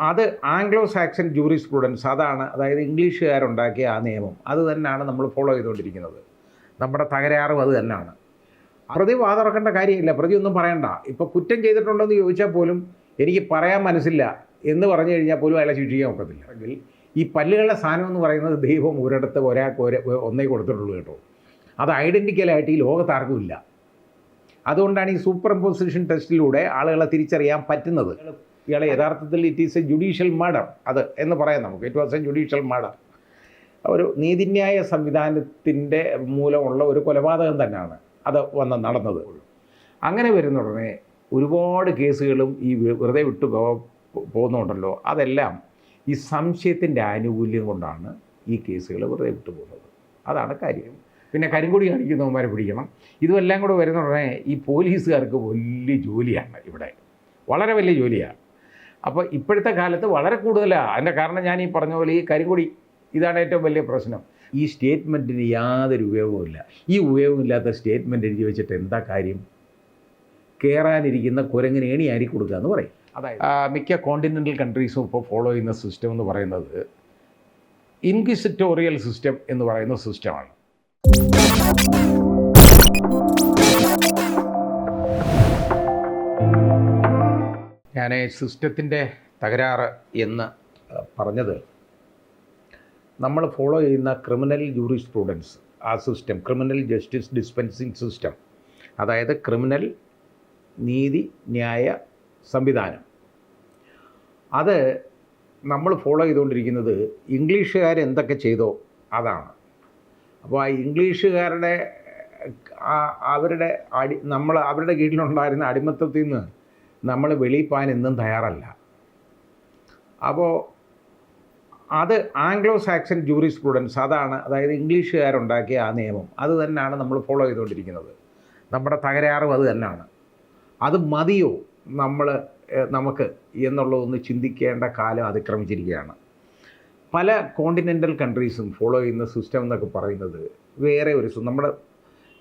അത് Anglo Saxon jury students അതാണ് അതായത് ഇംഗ്ലീഷുകാരുണ്ടാക്കിയ ആ നിയമം. അത് തന്നെയാണ് നമ്മൾ ഫോളോ ചെയ്തുകൊണ്ടിരിക്കുന്നത്. നമ്മുടെ തകരാറും അത് തന്നെയാണ്. പ്രതി വാതിറക്കേണ്ട കാര്യമില്ല. പ്രതി ഒന്നും പറയണ്ട. ഇപ്പോൾ കുറ്റം ചെയ്തിട്ടുണ്ടോ എന്ന് ചോദിച്ചാൽ പോലും എനിക്ക് പറയാൻ മനസ്സില്ല എന്ന് പറഞ്ഞു കഴിഞ്ഞാൽ പോലും അയാളെ ശിക്ഷിക്കാൻ ഒക്കത്തില്ല. എങ്കിൽ ഈ പല്ലുകളുടെ സാധനം എന്ന് പറയുന്നത് ദൈവം ഒരിടത്ത് ഒരാൾക്ക് ഒരേ ഒന്നേ കൊടുത്തിട്ടുള്ളൂ കേട്ടോ. അത് ഐഡന്റിക്കലായിട്ട് ഈ ലോകത്ത് ആർക്കും ഇല്ല. അതുകൊണ്ടാണ് ഈ സൂപ്പർ ഇമ്പോസിഷൻ ടെസ്റ്റിലൂടെ ആളുകളെ തിരിച്ചറിയാൻ പറ്റുന്നത്. ഇയാളെ യഥാർത്ഥത്തിൽ it is a judicial murder അത് എന്ന് പറയാം നമുക്ക്. It was a judicial murder ഒരു നീതിന്യായ സംവിധാനത്തിന്റെ മൂലമുള്ള ഒരു കൊലപാതകം തന്നെയാണ് അത് വന്ന് നടന്നത്. അങ്ങനെ വരുന്ന ഉടനെ ഒരുപാട് കേസുകളും ഈ വെറുതെ വിട്ടു പോകുന്നുണ്ടല്ലോ. അതെല്ലാം ഈ സംശയത്തിന്റെ ആനുകൂല്യം കൊണ്ടാണ് ഈ കേസുകൾ വെറുതെ വിട്ടു പോകുന്നത്. അതാണ് കാര്യം. പിന്നെ കരിങ്കൊടി കാണിക്കുന്നവന്മാരെ പിടിക്കണം. ഇതുമെല്ലാം കൂടെ വരുന്ന ഉടനെ ഈ പോലീസുകാർക്ക് വലിയ ജോലിയാണ് ഇവിടെ. വളരെ വലിയ ജോലിയാണ്. അപ്പോൾ ഇപ്പോഴത്തെ കാലത്ത് വളരെ കൂടുതലാണ് അതിന്റെ കാരണം ഞാൻ ഈ പറഞ്ഞ പോലെ ഈ കരിങ്കൊടി ഇതാണ് ഏറ്റവും വലിയ പ്രശ്നം. ഈ സ്റ്റേറ്റ്മെന്റിന് യാതൊരു ഉപയോഗവുമില്ല ഈ ഉപയോഗമില്ലാത്ത സ്റ്റേറ്റ്മെന്റ് എഴുതി വെച്ചിട്ട് എന്താ കാര്യം? കയറാനിരിക്കുന്ന കുരങ്ങിന് ഏണി അരി കൊടുക്കുക എന്ന് പറയും. അതായത്? മിക്ക കോണ്ടിനെന്റൽ കൺട്രീസും ഇപ്പോൾ ഫോളോ ചെയ്യുന്ന സിസ്റ്റം എന്ന് പറയുന്നത് ഇൻക്വിസിറ്റോറിയൽ സിസ്റ്റം എന്ന് പറയുന്ന സിസ്റ്റമാണ് ഞാൻ സിസ്റ്റത്തിന്റെ തകരാറ് എന്ന് പറഞ്ഞത് നമ്മൾ ഫോളോ ചെയ്യുന്ന ക്രിമിനൽ ജൂറി സ്റ്റുഡൻസ് ആ system criminal justice dispensing system അതായത് ക്രിമിനൽ നീതി ന്യായ സംവിധാനം. അത് നമ്മൾ ഫോളോ ചെയ്തുകൊണ്ടിരിക്കുന്നത് ഇംഗ്ലീഷുകാർ എന്തൊക്കെ ചെയ്തോ അതാണ്. അപ്പോൾ ആ ഇംഗ്ലീഷുകാരുടെ അവരുടെ അടി നമ്മൾ അവരുടെ കീഴിലുണ്ടായിരുന്ന അടിമത്തത്തിൽ നിന്ന് നമ്മൾ വെളിയിപ്പാൻ ഇന്നും തയ്യാറല്ല. അപ്പോൾ അത് ആംഗ്ലോ സാക്സൺ ജൂറി സ്റ്റുഡൻസ് അതാണ് അതായത് ഇംഗ്ലീഷുകാരുണ്ടാക്കിയ ആ നിയമം. അത് തന്നെയാണ് നമ്മൾ ഫോളോ ചെയ്തുകൊണ്ടിരിക്കുന്നത്. നമ്മുടെ തകരാറും അത് തന്നെയാണ്. അത് മതിയോ നമ്മൾ നമുക്ക് എന്നുള്ളതൊന്ന് ചിന്തിക്കേണ്ട കാലം അതിക്രമിച്ചിരിക്കുകയാണ്. പല കോണ്ടിനെന്റൽ കൺട്രീസും ഫോളോ ചെയ്യുന്ന സിസ്റ്റം എന്നൊക്കെ പറയുന്നത് വേറെ ഒരു നമ്മുടെ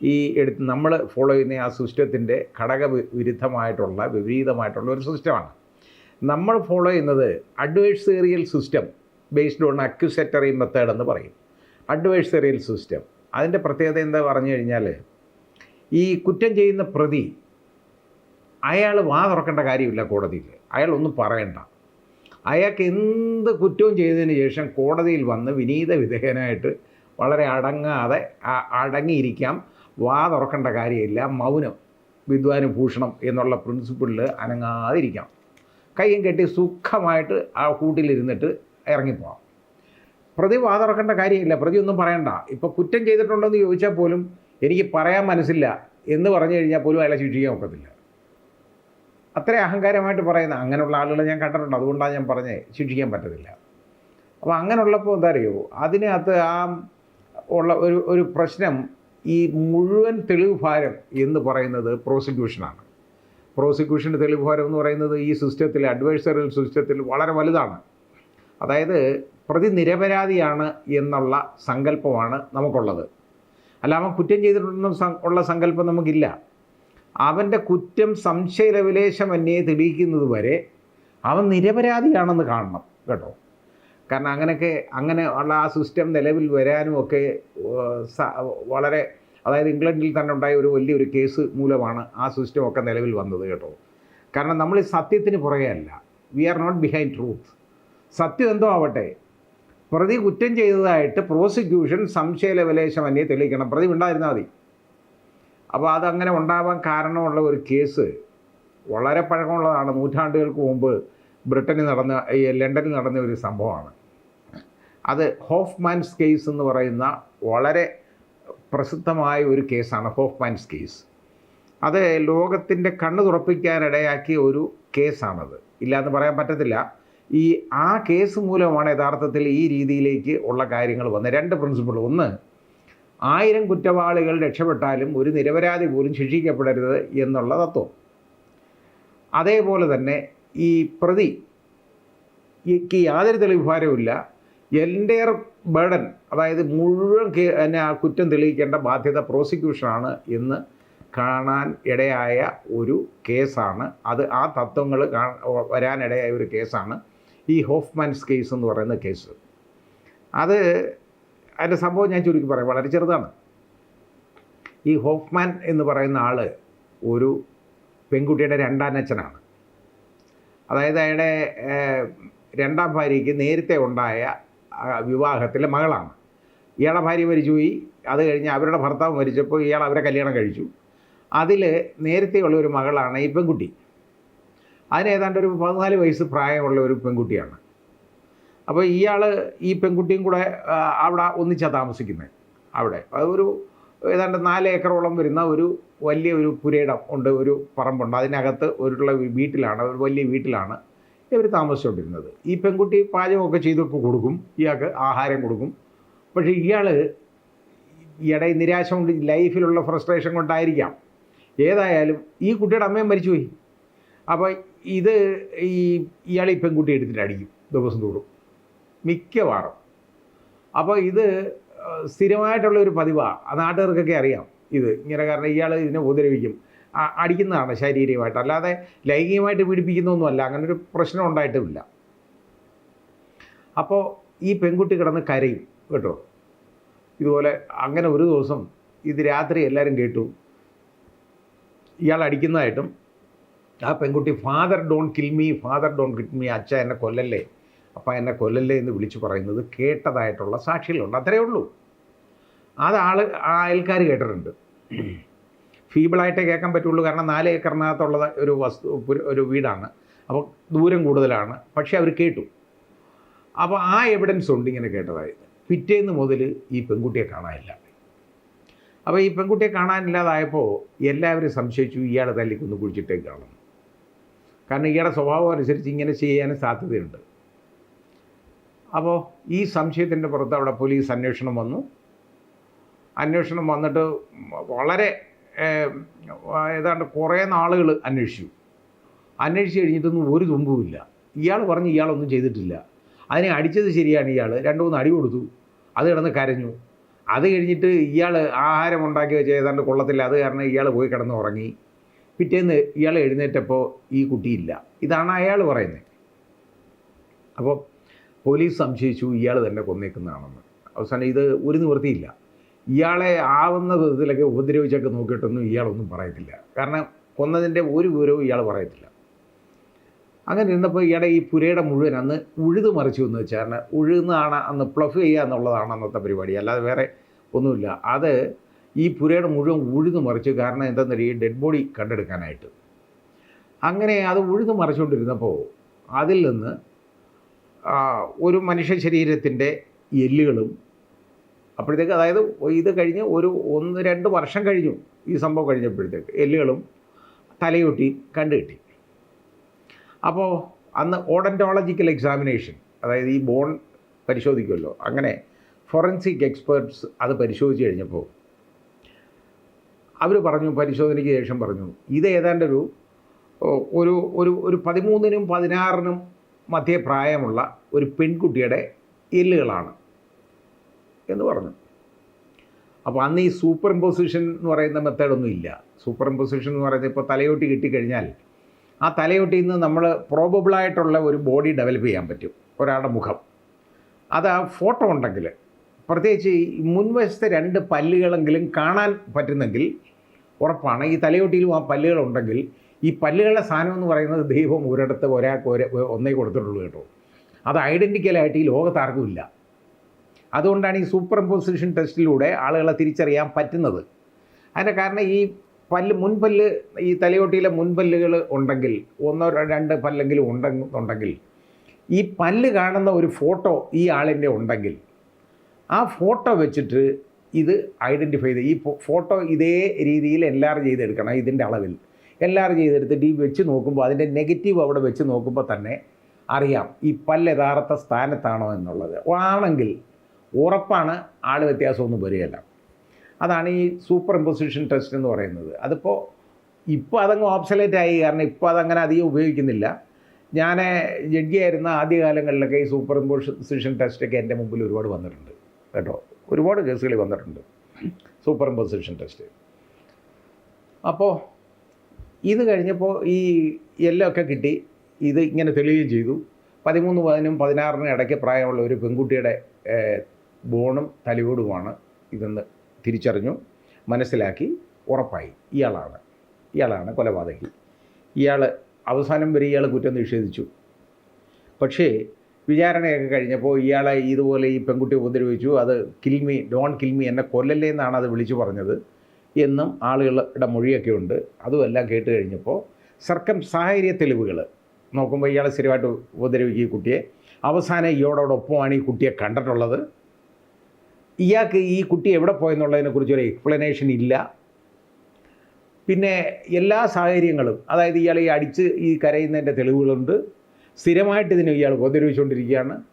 ഈ എടുത്ത് നമ്മൾ ഫോളോ ചെയ്യുന്ന ആ സിസ്റ്റത്തിന്റെ ഘടക വിരുദ്ധമായിട്ടുള്ള വിപരീതമായിട്ടുള്ള ഒരു സിസ്റ്റമാണ്. നമ്മൾ ഫോളോ ചെയ്യുന്നത് adversarial system based on accusatory method എന്ന് പറയും. അഡ്വേഴ്സറിയൽ സിസ്റ്റം അതിന്റെ പ്രത്യേകത എന്താ പറഞ്ഞു കഴിഞ്ഞാൽ ഈ കുറ്റം ചെയ്യുന്ന പ്രതി അയാൾ വാ തുറക്കേണ്ട കാര്യമില്ല കോടതിയിൽ. അയാൾ ഒന്നും പറയണ്ട. അയാൾക്ക് എന്ത് കുറ്റവും ചെയ്തതിന് ശേഷം കോടതിയിൽ വന്ന് വിനീത വിധേയനായിട്ട് വളരെ അടങ്ങാതെ അടങ്ങിയിരിക്കാം. വാ തുറക്കേണ്ട കാര്യമില്ല മൗനം വിദ്വാനുഭൂഷണം എന്നുള്ള പ്രിൻസിപ്പിളിൽ അനങ്ങാതിരിക്കാം കൈയും കെട്ടി സുഖമായിട്ട് ആ കൂട്ടിലിരുന്നിട്ട് ഇറങ്ങിപ്പോവാം പ്രതി വാ തുറക്കേണ്ട കാര്യമില്ല പ്രതി ഒന്നും പറയണ്ട. ഇപ്പോൾ കുറ്റം ചെയ്തിട്ടുണ്ടോ എന്ന് ചോദിച്ചാൽ പോലും എനിക്ക് പറയാൻ മനസ്സില്ല എന്ന് പറഞ്ഞു കഴിഞ്ഞാൽ പോലും അയാളെ ശിക്ഷിക്കാൻ ഒക്കത്തില്ല. അത്ര അഹങ്കാരമായിട്ട് പറയുന്ന അങ്ങനെയുള്ള ആളുകളെ ഞാൻ കണ്ടിട്ടുണ്ട്. അതുകൊണ്ടാണ് ഞാൻ പറഞ്ഞത് ശിക്ഷിക്കാൻ പറ്റത്തില്ല. അപ്പോൾ അങ്ങനെയുള്ളപ്പോൾ എന്താ അറിയോ? അതിനകത്ത് ആ ഉള്ള ഒരു ഒരു പ്രശ്നം ഈ മുഴുവൻ തെളിവ് ഭാരം എന്ന് പറയുന്നത് പ്രോസിക്യൂഷനാണ് പ്രോസിക്യൂഷന്റെ തെളിവ് ഭാരം എന്ന് പറയുന്നത് ഈ സിസ്റ്റത്തിൽ അഡ്വൈസറിയൽ സിസ്റ്റത്തിൽ വളരെ വലുതാണ്. അതായത് പ്രതി നിരപരാധിയാണ് എന്നുള്ള സങ്കല്പമാണ് നമുക്കുള്ളത്. അല്ല അവൻ കുറ്റം ചെയ്തിട്ടുണ്ടെന്ന് ഉള്ള സങ്കല്പം നമുക്കില്ല. അവന്റെ കുറ്റം സംശയ ലവിലേശമന്യേ തെളിയിക്കുന്നത് വരെ അവൻ നിരപരാധിയാണെന്ന് കാണണം കേട്ടോ. കാരണം അങ്ങനെയൊക്കെ അങ്ങനെ ഉള്ള ആ സിസ്റ്റം നിലവിൽ വരാനും ഒക്കെ വളരെ അതായത് ഇംഗ്ലണ്ടിൽ തന്നെ ഉണ്ടായ ഒരു വലിയൊരു കേസ് മൂലമാണ് ആ സിസ്റ്റം ഒക്കെ നിലവിൽ വന്നത് കേട്ടോ. കാരണം നമ്മൾ സത്യത്തിന് പുറകെ അല്ല. We are not behind truth സത്യം എന്തോ ആവട്ടെ. പ്രതി കുറ്റം ചെയ്തതായിട്ട് പ്രോസിക്യൂഷൻ സംശയലവലേശമന്യേ തെളിയിക്കണം. പ്രതി ഉണ്ടായിരുന്നാൽ മതി. അപ്പോൾ അതങ്ങനെ ഉണ്ടാവാൻ കാരണമുള്ള ഒരു കേസ് വളരെ പഴക്കമുള്ളതാണ്. നൂറ്റാണ്ടുകൾക്ക് മുമ്പ് ബ്രിട്ടനിൽ നടന്ന ലണ്ടനിൽ നടന്ന ഒരു സംഭവമാണ്. അത് ഹോഫ്മാൻസ് കേസ് എന്ന് പറയുന്ന വളരെ പ്രസിദ്ധമായ ഒരു കേസാണ് ഹോഫ്മാൻസ് കേസ് അത് ലോകത്തിന്റെ കണ്ണ് തുറപ്പിക്കാനിടയാക്കിയ ഒരു കേസാണത് ഇല്ലാന്ന് പറയാൻ പറ്റത്തില്ല. ഈ ആ കേസ് മൂലമാണ് യഥാർത്ഥത്തിൽ ഈ രീതിയിലേക്ക് ഉള്ള കാര്യങ്ങൾ വന്നത്. രണ്ട് പ്രിൻസിപ്പിൾ ഒന്ന് ആയിരം കുറ്റവാളികൾ രക്ഷപ്പെട്ടാലും ഒരു നിരപരാധി പോലും ശിക്ഷിക്കപ്പെടരുത് എന്നുള്ള തത്വം. അതേപോലെ തന്നെ ഈ പ്രതി യാതൊരു തെളിവ് എന്റെ ബേഡൻ അതായത് മുഴുവൻ എന്നെ ആ കുറ്റം തെളിയിക്കേണ്ട ബാധ്യത പ്രോസിക്യൂഷനാണ് എന്ന് കാണാൻ ഇടയായ ഒരു കേസാണ്. അത് ആ തത്വങ്ങൾ വരാനിടയായ ഒരു കേസാണ്. ഈ ഹോഫ്മാൻസ് കേസ് എന്ന് പറയുന്ന കേസ്. അത് അതിന്റെ സംഭവം ഞാൻ ചുരുക്കി പറയാം. വളരെ ചെറുതാണ്. ഈ ഹോഫ്മാൻ എന്ന് പറയുന്ന ആൾ ഒരു പെൺകുട്ടിയുടെ രണ്ടാനച്ഛനാണ് അതായത് അയാളുടെ രണ്ടാം ഭാര്യയ്ക്ക് നേരത്തെ ഉണ്ടായ വിവാഹത്തിലെ മകളാണ്. ഇയാളെ ഭാര്യ മരിച്ചുപോയി അത് കഴിഞ്ഞ് അവരുടെ ഭർത്താവ് മരിച്ചപ്പോൾ ഇയാൾ അവരെ കല്യാണം കഴിച്ചു. അതിൽ നേരത്തെയുള്ള ഒരു മകളാണ് ഈ പെൺകുട്ടി. അതിന് ഏതാണ്ട് ഒരു പതിനാല് വയസ്സ് പ്രായമുള്ള ഒരു പെൺകുട്ടിയാണ്. അപ്പോൾ ഇയാൾ ഈ പെൺകുട്ടിയും കൂടെ അവിടെ ഒന്നിച്ചാണ് താമസിക്കുന്നത്. അവിടെ. അതൊരു ഏതാണ്ട് നാല് ഏക്കറോളം വരുന്ന ഒരു വലിയ ഒരു പുരയിടം ഉണ്ട് ഒരു പറമ്പുണ്ട്. അതിനകത്ത് ഒരു വീട്ടിലാണ് ഒരു വലിയ വീട്ടിലാണ് ഇവർ താമസിച്ചുകൊണ്ടിരുന്നത് ഈ പെൺകുട്ടി പാചകമൊക്കെ ചെയ്ത് കൊടുക്കും. ഇയാൾക്ക് ആഹാരം കൊടുക്കും. പക്ഷേ ഇയാൾ ഈയിടെ നിരാശ കൊണ്ട് ലൈഫിലുള്ള ഫ്രസ്ട്രേഷൻ കൊണ്ടായിരിക്കാം. ഏതായാലും ഈ കുട്ടിയുടെ അമ്മയും മരിച്ചുപോയി. അപ്പോൾ ഇത് ഈ ഇയാൾ ഈ പെൺകുട്ടി എടുത്തിട്ട് അടിക്കും ദിവസം തോറും. മിക്കവാറും. അപ്പോൾ ഇത് സ്ഥിരമായിട്ടുള്ള ഒരു പതിവാണ് ആ നാട്ടുകാർക്കൊക്കെ അറിയാം. ഇത് ഇങ്ങനെ കാരണം ഇയാൾ ഇതിനെ ഉപദ്രവിക്കും. അടിക്കുന്നതാണ് ശാരീരികമായിട്ട്. അല്ലാതെ ലൈംഗികമായിട്ട് പീഡിപ്പിക്കുന്നൊന്നുമല്ല. അങ്ങനെ ഒരു പ്രശ്നം ഉണ്ടായിട്ടുമില്ല. അപ്പോൾ ഈ പെൺകുട്ടി കിടന്ന് കരയും കേട്ടോ. ഇതുപോലെ അങ്ങനെ ഒരു ദിവസം ഇത് രാത്രി എല്ലാവരും കേട്ടു. ഇയാൾ അടിക്കുന്നതായിട്ടും ആ പെൺകുട്ടി father don't kill me father don't kill me അച്ഛ എന്നെ കൊല്ലല്ലേ അപ്പം എന്നെ കൊല്ലല്ലേ എന്ന് വിളിച്ചു പറയുന്നത് കേട്ടതായിട്ടുള്ള സാക്ഷികളുണ്ട്. അത്രയേ ഉള്ളൂ. അത് ആൾ ആ അയൽക്കാർ കേട്ടിട്ടുണ്ട്. ഫീബിളായിട്ടേ കേൾക്കാൻ പറ്റുള്ളൂ. കാരണം നാല് ഏക്കറിനകത്തുള്ള ഒരു വസ്തു ഒരു വീടാണ്. അപ്പോൾ ദൂരം കൂടുതലാണ്. പക്ഷേ അവർ കേട്ടു. അപ്പോൾ ആ എവിഡൻസ് ഉണ്ട് ഇങ്ങനെ കേട്ടതായി. പിറ്റേന്ന് മുതൽ ഈ പെൺകുട്ടിയെ കാണാനില്ല. അപ്പോൾ ഈ പെൺകുട്ടിയെ കാണാനില്ലാതായപ്പോൾ എല്ലാവരും സംശയിച്ചു ഇയാളെ തല്ലിക്കൊന്ന് കുഴിച്ചിട്ടേ കാണും കാരണം ഇയാളെ സ്വഭാവം അനുസരിച്ച് ഇങ്ങനെ ചെയ്യാനും സാധ്യതയുണ്ട്. അപ്പോൾ ഈ സംശയത്തിന്റെ പുറത്ത് അവിടെ പോലീസ് അന്വേഷണം വന്നു. അന്വേഷണം വന്നിട്ട് വളരെ ഏതാണ്ട് കുറേ നാളുകൾ അന്വേഷിച്ചു. അന്വേഷിച്ച് കഴിഞ്ഞിട്ടൊന്നും ഒരു തുമ്പുമില്ല ഇയാൾ പറഞ്ഞ് ഇയാളൊന്നും ചെയ്തിട്ടില്ല. അതിനെ അടിച്ചത് ശരിയാണ് ഇയാൾ രണ്ട് മൂന്ന് അടി കൊടുത്തു. അത് കിടന്ന് കരഞ്ഞു. അത് കഴിഞ്ഞിട്ട് ഇയാൾ ആഹാരം ഉണ്ടാക്കി വെച്ച് ഏതാണ്ട് കൊള്ളത്തില്ല. അത് കാരണം ഇയാൾ പോയി കിടന്ന് ഉറങ്ങി. പിറ്റേന്ന് ഇയാൾ എഴുന്നേറ്റപ്പോൾ ഈ കുട്ടിയില്ല ഇതാണ് അയാൾ പറയുന്നത് അപ്പോൾ പോലീസ് സംശയിച്ചു ഇയാൾ തന്നെ കൊന്നേക്കുന്നതാണെന്ന്. അവസാനം ഇത് ഒരു നിവൃത്തിയില്ല. ഇയാളെ ആവുന്ന വിധത്തിലൊക്കെ ഉപദ്രവിച്ചൊക്കെ നോക്കിയിട്ടൊന്നും ഇയാളൊന്നും പറയത്തില്ല. കാരണം കൊന്നതിന്റെ ഒരു വിവരവും ഇയാൾ പറയത്തില്ല. അങ്ങനെ ഇരുന്നപ്പോൾ ഇയാളെ ഈ പുരയുടെ മുഴുവൻ അന്ന് ഉഴുതു മറിച്ചു എന്ന് വെച്ചാൽ ഉഴുന്നാണ് അന്ന് പ്ലഫ് ചെയ്യുക എന്നുള്ളതാണ് അന്നത്തെ പരിപാടി. അല്ലാതെ വേറെ ഒന്നുമില്ല. അത് ഈ പുരയുടെ മുഴുവൻ ഉഴുതു മറിച്ചു കാരണം എന്താണെന്ന് ഈ ഡെഡ് ബോഡി കണ്ടെടുക്കാനായിട്ട്. അങ്ങനെ അത് ഉഴുതു മറിച്ചുകൊണ്ടിരുന്നപ്പോൾ അതിൽ നിന്ന് ഒരു മനുഷ്യ ശരീരത്തിന്റെ എല്ലുകളും അപ്പോഴത്തേക്ക് അതായത് ഇത് കഴിഞ്ഞ് ഒരു ഒന്ന് രണ്ട് വർഷം കഴിഞ്ഞു ഈ സംഭവം കഴിഞ്ഞപ്പോഴത്തേക്ക് എല്ലുകളും തലയൊട്ടി കണ്ടുകിട്ടി അപ്പോൾ അന്ന് ഓഡന്റോളജിക്കൽ എക്സാമിനേഷൻ അതായത് ഈ ബോൺ പരിശോധിക്കുമല്ലോ അങ്ങനെ ഫോറൻസിക് എക്സ്പേർട്സ് അത് പരിശോധിച്ച് കഴിഞ്ഞപ്പോൾ അവർ പറഞ്ഞു പരിശോധനയ്ക്ക് ശേഷം പറഞ്ഞു ഇത് ഏതാണ്ട് ഒരു ഒരു ഒരു ഒരു പതിമൂന്നിനും പതിനാറിനും മധ്യപ്രായമുള്ള ഒരു പെൺകുട്ടിയുടെ എല്ലുകളാണ്. എന്ന് പറഞ്ഞു. അപ്പോൾ അന്ന് ഈ സൂപ്പർ ഇമ്പോസിഷൻ എന്ന് പറയുന്ന മെത്തേഡൊന്നും ഇല്ല. സൂപ്പർ ഇമ്പോസിഷൻ എന്ന് പറയുന്നത് ഇപ്പോൾ തലയോട്ടി കിട്ടിക്കഴിഞ്ഞാൽ ആ തലയോട്ടിയിൽ നിന്ന് നമ്മൾ പ്രോബബിളായിട്ടുള്ള ഒരു ബോഡി ഡെവലപ്പ് ചെയ്യാൻ പറ്റും. ഒരാളുടെ മുഖം. അത് ആ ഫോട്ടോ ഉണ്ടെങ്കിൽ പ്രത്യേകിച്ച് ഈ മുൻവശത്തെ രണ്ട് പല്ലുകളെങ്കിലും കാണാൻ പറ്റുന്നെങ്കിൽ ഉറപ്പാണ് ഈ തലയോട്ടിയിലും ആ പല്ലുകളുണ്ടെങ്കിൽ ഈ പല്ലുകളുടെ സാധനം എന്ന് പറയുന്നത് ദൈവം ഒരിടത്ത് ഒരാൾക്ക് ഒരേ ഒന്നേ കൊടുത്തിട്ടുള്ളൂ കേട്ടോ. അത് ഐഡന്റിക്കലായിട്ട് ഈ ലോകത്താർക്കും ആർക്കുമില്ല അതുകൊണ്ടാണ് ഈ സൂപ്പർ ഇമ്പോസിഷൻ ടെസ്റ്റിലൂടെ ആളുകളെ തിരിച്ചറിയാൻ പറ്റുന്നത്. അതിന്റെ കാരണം ഈ പല്ല് മുൻപല്ല് ഈ തലയോട്ടിയിലെ മുൻപല്ലുകൾ ഉണ്ടെങ്കിൽ ഒന്നോ രണ്ട് പല്ലെങ്കിലും ഉണ്ടെങ്കിൽ ഈ പല്ല് കാണുന്ന ഒരു ഫോട്ടോ ഈ ആളിന്റെ ഉണ്ടെങ്കിൽ ആ ഫോട്ടോ വെച്ചിട്ട് ഇത് ഐഡന്റിഫൈ ചെയ്ത് ഈ ഫോട്ടോ ഇതേ രീതിയിൽ എല്ലാവരും ചെയ്തെടുക്കണം ഇതിന്റെ അളവിൽ. എല്ലാവരും ചെയ്തെടുത്തിട്ട് ഈ വെച്ച് നോക്കുമ്പോൾ അതിന്റെ നെഗറ്റീവ് അവിടെ വെച്ച് നോക്കുമ്പോൾ തന്നെ അറിയാം ഈ പല്ല് യഥാർത്ഥ സ്ഥാനത്താണോ എന്നുള്ളത്. ആണെങ്കിൽ ഉറപ്പാണ് ആൾ വ്യത്യാസമൊന്നും വരികയില്ല. അതാണ് ഈ സൂപ്പർ ഇമ്പോസിഷൻ ടെസ്റ്റ് എന്ന് പറയുന്നത്. അതിപ്പോൾ ഇപ്പോൾ അതങ്ങ് ഓബ്സലേറ്റ് ആയി. കാരണം ഇപ്പോൾ അതങ്ങനെ അധികം ഉപയോഗിക്കുന്നില്ല. ഞാൻ ജഡ്ജിയായിരുന്ന ആദ്യകാലങ്ങളിലൊക്കെ ഈ സൂപ്പർ ഇമ്പോസിഷൻ ടെസ്റ്റൊക്കെ എന്റെ മുമ്പിൽ ഒരുപാട് വന്നിട്ടുണ്ട് കേട്ടോ. ഒരുപാട് കേസുകൾ വന്നിട്ടുണ്ട് സൂപ്പർ ഇമ്പോസിഷൻ ടെസ്റ്റ് അപ്പോൾ ഇത് കഴിഞ്ഞപ്പോൾ ഈ എല്ലാം ഒക്കെ കിട്ടി. ഇത് ഇങ്ങനെ തെളിയുകയും ചെയ്തു. പതിമൂന്ന് പതിനും പതിനാറിനും ഇടയ്ക്ക് പ്രായമുള്ള ഒരു പെൺകുട്ടിയുടെ ബോണും തലയോടുമാണ് ഇതെന്ന് തിരിച്ചറിഞ്ഞു. മനസ്സിലാക്കി ഉറപ്പായി. ഇയാളാണ്. ഇയാളാണ് കൊലപാതകി. ഇയാൾ അവസാനം വരെ ഇയാൾ കുറ്റം നിഷേധിച്ചു. പക്ഷേ വിചാരണയൊക്കെ കഴിഞ്ഞപ്പോൾ ഇയാളെ ഇതുപോലെ ഈ പെൺകുട്ടി ഉപദ്രവിച്ചു. അത് കിൽമി ഡോൺ കിൽമി എന്നെ കൊല്ലല്ലേ എന്നാണ് അത് വിളിച്ചു പറഞ്ഞത് എന്നും ആളുകളുടെ മൊഴിയൊക്കെ ഉണ്ട്. അതുമെല്ലാം കേട്ട് കഴിഞ്ഞപ്പോൾ സർക്കം സാഹചര്യ തെളിവുകൾ. നോക്കുമ്പോൾ ഇയാളെ സ്ഥിരമായിട്ട് ഉപദ്രവിക്കുക ഈ കുട്ടിയെ. അവസാനം ഇയാളോടൊപ്പമാണ് ഈ കുട്ടിയെ കണ്ടിട്ടുള്ളത്. ഇയാൾക്ക് ഈ കുട്ടി എവിടെ പോയെന്നുള്ളതിനെക്കുറിച്ചൊരു എക്സ്പ്ലനേഷൻ ഇല്ല. പിന്നെ എല്ലാ സാഹചര്യങ്ങളും അതായത് ഇയാൾ ഈ അടിച്ച് ഈ കരയുന്നതിന്റെ തെളിവുകളുണ്ട്. സ്ഥിരമായിട്ട് ഇതിനെ ഇയാൾ ഉപദ്രവിച്ചുകൊണ്ടിരിക്കുകയാണ്.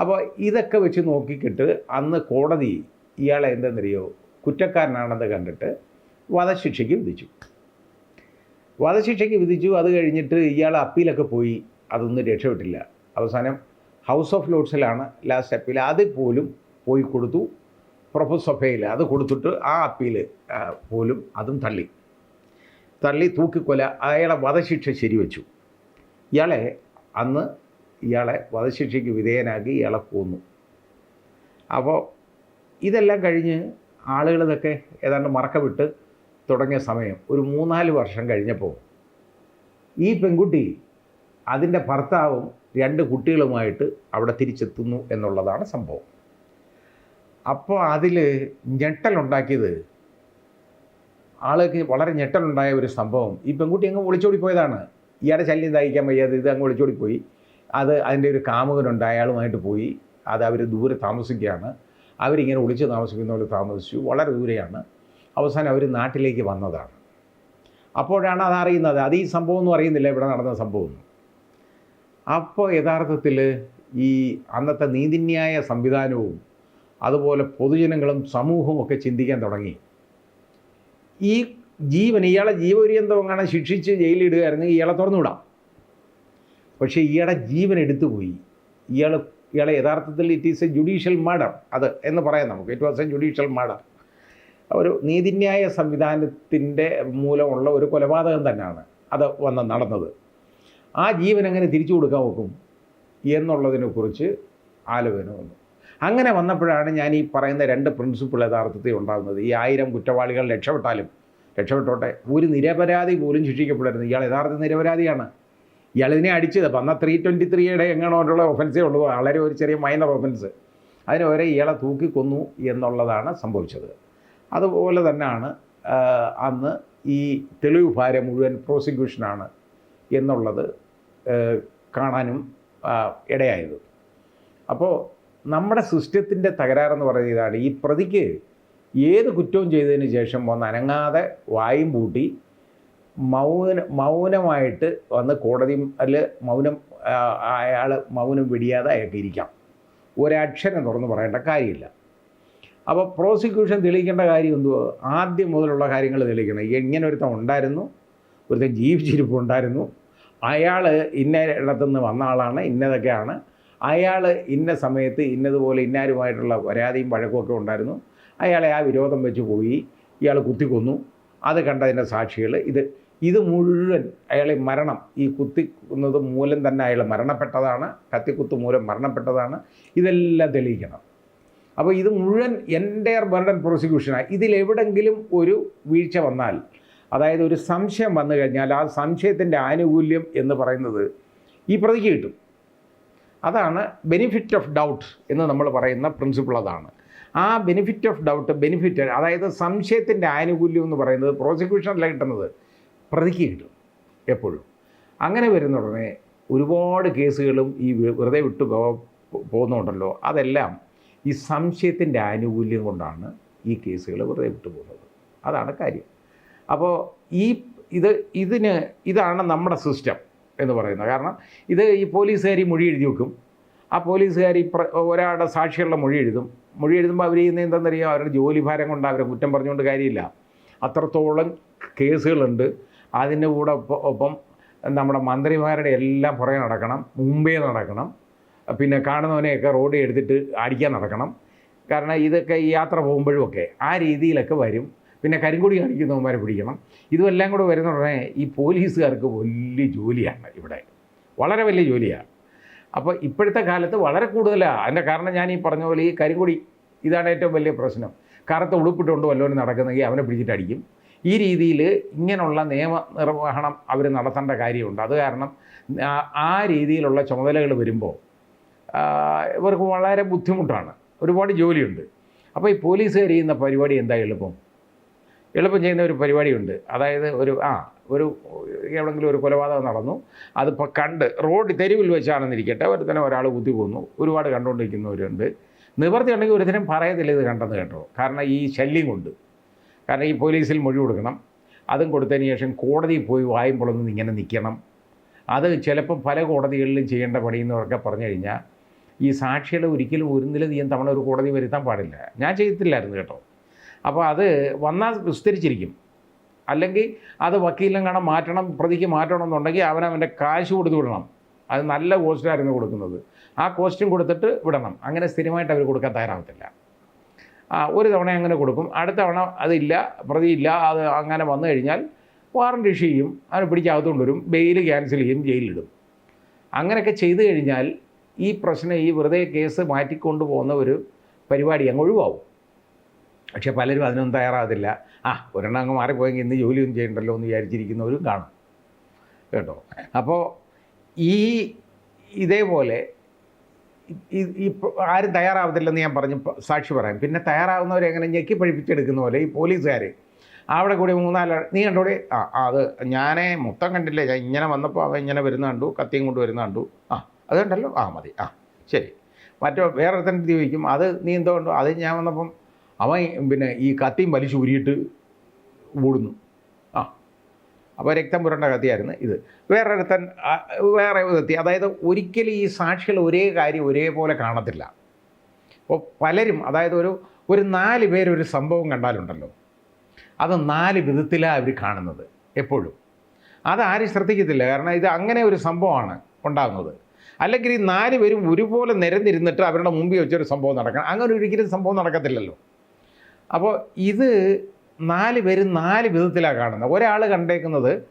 അപ്പോൾ ഇതൊക്കെ വെച്ച് നോക്കിക്കിട്ട് അന്ന് കോടതി ഇയാളെ എന്തെന്നറിയോ കുറ്റക്കാരനാണെന്ന് കണ്ടിട്ട് വധശിക്ഷയ്ക്ക് വിധിച്ചു. വധശിക്ഷയ്ക്ക് വിധിച്ചു. അത് കഴിഞ്ഞിട്ട് ഇയാൾ അപ്പീലൊക്കെ പോയി. അതൊന്നും രക്ഷപ്പെട്ടില്ല. അവസാനം ഹൗസ് ഓഫ് ലോഡ്സിലാണ് ലാസ്റ്റ് അപ്പീൽ. അതിൽ പോലും പോയി കൊടുത്തു. പ്രൊഫസഫയിൽ അത് കൊടുത്തിട്ട് ആ അപ്പീൽ പോലും അതും തള്ളി. തള്ളി തൂക്കിക്കൊല അയാളെ വധശിക്ഷ ശരിവെച്ചു. ഇയാളെ അന്ന് ഇയാളെ വധശിക്ഷയ്ക്ക് വിധേയനാക്കി ഇയാളെ കൊന്നു. അപ്പോൾ ഇതെല്ലാം കഴിഞ്ഞ് ആളുകൾ ഇതൊക്കെ ഏതാണ്ട് മറക്കവിട്ട് തുടങ്ങിയ സമയം. ഒരു മൂന്നാൽ വർഷം കഴിഞ്ഞപ്പോൾ ഈ പെൺകുട്ടി അതിന്റെ ഭർത്താവും രണ്ട് കുട്ടികളുമായിട്ട് അവിടെ തിരിച്ചെത്തുന്നു എന്നുള്ളതാണ് സംഭവം. അപ്പോൾ അതിൽ ഞെട്ടലുണ്ടാക്കിയത് ആൾക്ക് വളരെ ഞെട്ടലുണ്ടായ ഒരു സംഭവം. ഈ പെൺകുട്ടി അങ്ങ് ഒളിച്ചോടി പോയതാണ്. ഇയാളെ ശല്യം ദാഹിക്കാൻ വയ്യാതെ ഇത് അങ്ങ് ഒളിച്ചോടി പോയി. അത് അതിന്റെ ഒരു കാമുകനുണ്ട് അയാളുമായിട്ട് പോയി. അത് അവർ ദൂരെ താമസിക്കുകയാണ്. അവരിങ്ങനെ ഒളിച്ച് താമസിക്കുന്നവർ താമസിച്ചു. വളരെ ദൂരെയാണ്. അവസാനം അവർ നാട്ടിലേക്ക് വന്നതാണ്. അപ്പോഴാണ് അത് അറിയുന്നത്. അത് ഈ സംഭവം ഒന്നും അറിയുന്നില്ല. ഇവിടെ നടന്ന സംഭവം. അപ്പോൾ യഥാർത്ഥത്തിൽ ഈ അന്നത്തെ നീതിന്യായ സംവിധാനവും അതുപോലെ പൊതുജനങ്ങളും സമൂഹവും ഒക്കെ ചിന്തിക്കാൻ തുടങ്ങി. ഈ ജീവൻ ഇയാളെ ജീവപര്യന്തം അങ്ങനെ ശിക്ഷിച്ച് ജയിലിടുകയായിരുന്നെങ്കിൽ ഇയാളെ തുറന്നുവിടാം. പക്ഷേ ഇയാളെ ജീവൻ എടുത്തുപോയി. ഇയാൾ ഇയാളെ യഥാർത്ഥത്തിൽ it is a judicial murder അത് എന്ന് പറയാം നമുക്ക്. It was a judicial murder ഒരു നീതിന്യായ സംവിധാനത്തിന്റെ മൂലമുള്ള ഒരു കൊലപാതകം തന്നെയാണ് അത് വന്ന് നടന്നത്. ആ ജീവൻ എങ്ങനെ തിരിച്ചു കൊടുക്കാൻ നോക്കും? എന്നുള്ളതിനെക്കുറിച്ച് ആലോചന വന്നു. അങ്ങനെ വന്നപ്പോഴാണ് ഞാൻ ഈ പറയുന്ന രണ്ട് പ്രിൻസിപ്പിൾ യഥാർത്ഥത്തിൽ ഉണ്ടാകുന്നത്. ഈ ആയിരം കുറ്റവാളികൾ രക്ഷപ്പെട്ടാലും രക്ഷപ്പെട്ടോട്ടെ ഒരു നിരപരാധി പോലും ശിക്ഷിക്കപ്പെടരുത്. ഇയാൾ യഥാർത്ഥ നിരപരാധിയാണ്. ഇയാൾ ഇതിനെ അടിച്ചത്. വന്ന ത്രീ ട്വന്റി ത്രീയുടെ എങ്ങനെയുള്ള ഒഫൻസേ ഉള്ളൂ വളരെ ഒരു ചെറിയ മൈനർ ഒഫൻസ് അതിന് വരെ ഇയാളെ തൂക്കിക്കൊന്നു എന്നുള്ളതാണ് സംഭവിച്ചത്. അതുപോലെ തന്നെയാണ് അന്ന് ഈ തെളിവ് ഭാരം മുഴുവൻ പ്രോസിക്യൂഷനാണ് എന്നുള്ളത് കാണാനും ഇടയായത്. അപ്പോൾ നമ്മുടെ സിസ്റ്റത്തിന്റെ തകരാറെന്ന് പറയുന്നത് ഇതാണ്. ഈ പ്രതിക്ക് ഏത് കുറ്റവും ചെയ്തതിന് ശേഷം വന്ന് അനങ്ങാതെ വായും പൂട്ടി മൗന മൗനമായിട്ട് വന്ന് കോടതി അല്ല മൗനം അയാൾ മൗനം വെടിയാതെ അയാൾക്ക് ഇരിക്കാം. ഒരക്ഷരം തുറന്ന് പറയേണ്ട കാര്യമില്ല. അപ്പോൾ പ്രോസിക്യൂഷൻ തെളിയിക്കേണ്ട കാര്യം എന്തുവാ? ആദ്യം മുതലുള്ള കാര്യങ്ങൾ തെളിയിക്കണം. ഇങ്ങനെ ഒരുത്തൻ ഉണ്ടായിരുന്നു? ഒരുത്തൻ ജീവിച്ചിരിപ്പുണ്ടായിരുന്നു. അയാൾ ഇന്ന ഇടത്തുനിന്ന് വന്ന ആളാണ് ഇന്നതൊക്കെയാണ്. അയാൾ ഇന്ന സമയത്ത് ഇന്നതുപോലെ ഇന്നാരുമായിട്ടുള്ള പരാതിയും വഴക്കുമൊക്കെ ഉണ്ടായിരുന്നു. അയാളെ ആ വിരോധം വെച്ച് പോയി. ഇയാൾ കുത്തിക്കൊന്നു. അത് കണ്ടതിന്റെ സാക്ഷികൾ ഇത് ഇത് മുഴുവൻ അയാളെ മരണം ഈ കുത്തിക്കുന്നത് മൂലം തന്നെ അയാൾ മരണപ്പെട്ടതാണ്. കത്തിക്കുത്ത് മൂലം മരണപ്പെട്ടതാണ്. ഇതെല്ലാം തെളിയിക്കണം. അപ്പോൾ ഇത് മുഴുവൻ എന്റെയർ ബർഡൻ പ്രോസിക്യൂഷനാണ് ഇതിലെവിടെങ്കിലും ഒരു വീഴ്ച വന്നാൽ അതായത് ഒരു സംശയം വന്നു കഴിഞ്ഞാൽ ആ സംശയത്തിന്റെ ആനുകൂല്യം എന്ന് പറയുന്നത് ഈ പ്രതിക്ക് കിട്ടും. അതാണ് ബെനിഫിറ്റ് ഓഫ് ഡൗട്ട് എന്ന് നമ്മൾ പറയുന്ന പ്രിൻസിപ്പിൾ അതാണ്. ആ ബെനിഫിറ്റ് ഓഫ് ഡൗട്ട് ബെനിഫിറ്റ് അതായത് സംശയത്തിന്റെ ആനുകൂല്യം എന്ന് പറയുന്നത് പ്രോസിക്യൂഷനല്ല കിട്ടുന്നത്. പ്രതിക്ക് കിട്ടും എപ്പോഴും. അങ്ങനെ വരുന്ന ഉടനെ ഒരുപാട് കേസുകളും ഈ വെറുതെ വിട്ടു പോകുന്നുണ്ടല്ലോ. അതെല്ലാം ഈ സംശയത്തിന്റെ ആനുകൂല്യം കൊണ്ടാണ് ഈ കേസുകൾ വെറുതെ വിട്ടു പോകുന്നത്. അതാണ് കാര്യം. അപ്പോൾ ഈ ഇത് ഇതിന് ഇതാണ് നമ്മുടെ സിസ്റ്റം എന്ന് പറയുന്നത് കാരണം ഇത് ഈ പോലീസുകാരി മൊഴി എഴുതി വെക്കും. ആ പോലീസുകാരി ഒരാളുടെ സാക്ഷികളുടെ മൊഴി എഴുതും. മൊഴി എഴുതുമ്പോൾ അവർ ചെയ്യുന്നത് എന്താണെന്നറിയാം അവരുടെ ജോലി ഭാരം കൊണ്ട് അവരെ കുറ്റം പറഞ്ഞുകൊണ്ട് കാര്യമില്ല. അത്രത്തോളം കേസുകളുണ്ട്. അതിന്റെ കൂടെ ഒപ്പം നമ്മുടെ മന്ത്രിമാരുടെ എല്ലാം പുറകെ നടക്കണം. മുമ്പേ നടക്കണം. പിന്നെ കാണുന്നവനെയൊക്കെ റോഡിൽ എടുത്തിട്ട് അടിക്കാൻ നടക്കണം. കാരണം ഇതൊക്കെ ഈ യാത്ര പോകുമ്പോഴുമൊക്കെ ആ രീതിയിലൊക്കെ വരും. പിന്നെ കരിങ്കൊടി കാണിക്കുന്നവന്മാരെ പിടിക്കണം. ഇതുമെല്ലാം കൂടെ വരുന്ന ഉടനെ ഈ പോലീസുകാർക്ക് വലിയ ജോലിയാണ് ഇവിടെ. വളരെ വലിയ ജോലിയാണ്. അപ്പോൾ ഇപ്പോഴത്തെ കാലത്ത് വളരെ കൂടുതലാണ് അതിന്റെ കാരണം ഞാൻ ഈ പറഞ്ഞ പോലെ ഈ കരിങ്കൊടി ഇതാണ് ഏറ്റവും വലിയ പ്രശ്നം. കറുത്ത ഉളുപ്പിട്ടുകൊണ്ട് വല്ലവരും നടക്കുന്നെങ്കിൽ അവനെ പിടിച്ചിട്ട് അടിക്കും. ഈ രീതിയിൽ ഇങ്ങനെയുള്ള നിയമ നിർവഹണം അവർ നടത്തേണ്ട കാര്യമുണ്ട്. അത് കാരണം ആ- ആ രീതിയിലുള്ള ചുമതലകൾ വരുമ്പോൾ ഇവർക്ക് വളരെ ബുദ്ധിമുട്ടാണ്. ഒരുപാട് ജോലിയുണ്ട്. അപ്പോൾ ഈ പോലീസുകാർ ചെയ്യുന്ന പരിപാടി എന്താ എളുപ്പം? എളുപ്പം ചെയ്യുന്ന ഒരു പരിപാടിയുണ്ട്. അതായത് ഒരു ആ ഒരു എവിടെങ്കിലും ഒരു കൊലപാതകം നടന്നു. അതിപ്പോൾ കണ്ട് റോഡ് തെരുവിൽ വെച്ചാണെന്നിരിക്കട്ടെ തന്നെ ഒരാൾ കുത്തി പോകുന്നു ഒരുപാട് കണ്ടുകൊണ്ടിരിക്കുന്നവരുണ്ട് നിവർത്തി ഉണ്ടെങ്കിൽ ഒരുത്തരം പറയത്തില്ല ഇത് കണ്ടെന്ന് കേട്ടോ. കാരണം ഈ ശല്യം കൊണ്ട്. കാരണം ഈ പോലീസിൽ മൊഴി കൊടുക്കണം. അതും കൊടുത്തതിന് ശേഷം കോടതിയിൽ പോയി വായും ഇങ്ങനെ നിൽക്കണം. അത് ചിലപ്പം പല കോടതികളിലും ചെയ്യേണ്ട പണിയെന്നൊക്കെ പറഞ്ഞു കഴിഞ്ഞാൽ ഈ സാക്ഷികളെ ഒരിക്കലും ഒരു നിലധികം തവണ ഒരു കോടതി വരുത്താൻ പാടില്ല. ഞാൻ ചെയ്തിട്ടില്ലായിരുന്നു കേട്ടോ. അപ്പോൾ അത് വന്നാൽ വിസ്തരിച്ചിരിക്കും. അല്ലെങ്കിൽ അത് വക്കീലിനും കാണാൻ മാറ്റണം പ്രതിക്ക് മാറ്റണം എന്നുണ്ടെങ്കിൽ അവനവന്റെ കാശ് കൊടുത്ത് വിടണം. അത് നല്ല കോസ്റ്റായിരുന്നു കൊടുക്കുന്നത്. ആ കോസ്റ്റും കൊടുത്തിട്ട് വിടണം. അങ്ങനെ സ്ഥിരമായിട്ട് അവർ കൊടുക്കാൻ തയ്യാറാവത്തില്ല. ഒരു തവണ അങ്ങനെ കൊടുക്കും. അടുത്ത തവണ അതില്ല പ്രതിയില്ല അത് അങ്ങനെ വന്നു കഴിഞ്ഞാൽ വാറന്റ് ഇഷ്യൂ ചെയ്യും. അവനെ പിടിച്ചകത്തുകൊണ്ട് വരും ബെയിൽ ക്യാൻസൽ ചെയ്യും ജയിലിലിടും. അങ്ങനെയൊക്കെ ചെയ്തു കഴിഞ്ഞാൽ ഈ പ്രശ്നം ഈ വെറുതെ കേസ് മാറ്റിക്കൊണ്ടു പോകുന്ന ഒരു പരിപാടി അങ്ങ് ഒഴിവാവും. പക്ഷേ പലരും അതിനൊന്നും തയ്യാറാകത്തില്ല. ആ ഒരെണ്ണം അങ്ങ് മാറിപ്പോയെങ്കിൽ ഇന്ന് ജോലിയൊന്നും ചെയ്യണ്ടല്ലോ എന്ന് വിചാരിച്ചിരിക്കുന്നവരും കാണും. കേട്ടോ? അപ്പോൾ ഈ ഇതേപോലെ ആരും തയ്യാറാവത്തില്ലെന്ന് ഞാൻ പറഞ്ഞു സാക്ഷി പറയാം. പിന്നെ തയ്യാറാവുന്നവരെ എങ്ങനെ ഞെക്കി പഴിപ്പിച്ചെടുക്കുന്ന പോലെ ഈ പോലീസുകാർ അവിടെ കൂടി മൂന്നാൽ നീ കണ്ടോടെ? ആ അത് ഞാനേ മൊത്തം കണ്ടില്ലേ. ഞാൻ ഇങ്ങനെ വന്നപ്പോൾ അവൻ ഇങ്ങനെ വരുന്ന കണ്ടു കത്തിയും കൊണ്ട് വരുന്ന കണ്ടു. ആ അത് കണ്ടല്ലോ ആ മതി. ആ ശരി. മറ്റോ വേറെ തന്നെ ചോദിക്കും അത് നീ എന്തോ കണ്ടു? അത് ഞാൻ വന്നപ്പം അവൻ പിന്നെ ഈ കത്തിയും വലിച്ചു ഊരിയിട്ട് ഓടുന്നു. ആ. അപ്പോൾ രക്തം പുരണ്ട കത്തിയായിരുന്നു ഇത്. വേറൊരുത്തൻ വേറെ കത്തി അതായത് ഒരിക്കലും ഈ സാക്ഷികൾ ഒരേ കാര്യം ഒരേപോലെ കാണത്തില്ല. അപ്പോൾ പലരും അതായത് ഒരു ഒരു നാല് പേരൊരു സംഭവം കണ്ടാലുണ്ടല്ലോ. അത് നാല് വിധത്തിലാണ് അവർ കാണുന്നത് എപ്പോഴും. അതാരും ശ്രദ്ധിക്കത്തില്ല. കാരണം ഇത് അങ്ങനെ ഒരു സംഭവമാണ് ഉണ്ടാകുന്നത് അല്ലെങ്കിൽ ഈ നാല് പേരും ഒരുപോലെ നിരന്നിരുന്നിട്ട് അവരുടെ മുമ്പിൽ വെച്ചൊരു സംഭവം നടക്കണം. അങ്ങനെ ഒരിക്കലും സംഭവം നടക്കത്തില്ലല്ലോ. അപ്പോൾ ഇത് നാല് പേര് നാല് വിധത്തിലാണ് കാണുന്നത്. ഒരാൾ കണ്ടേക്കുന്നത്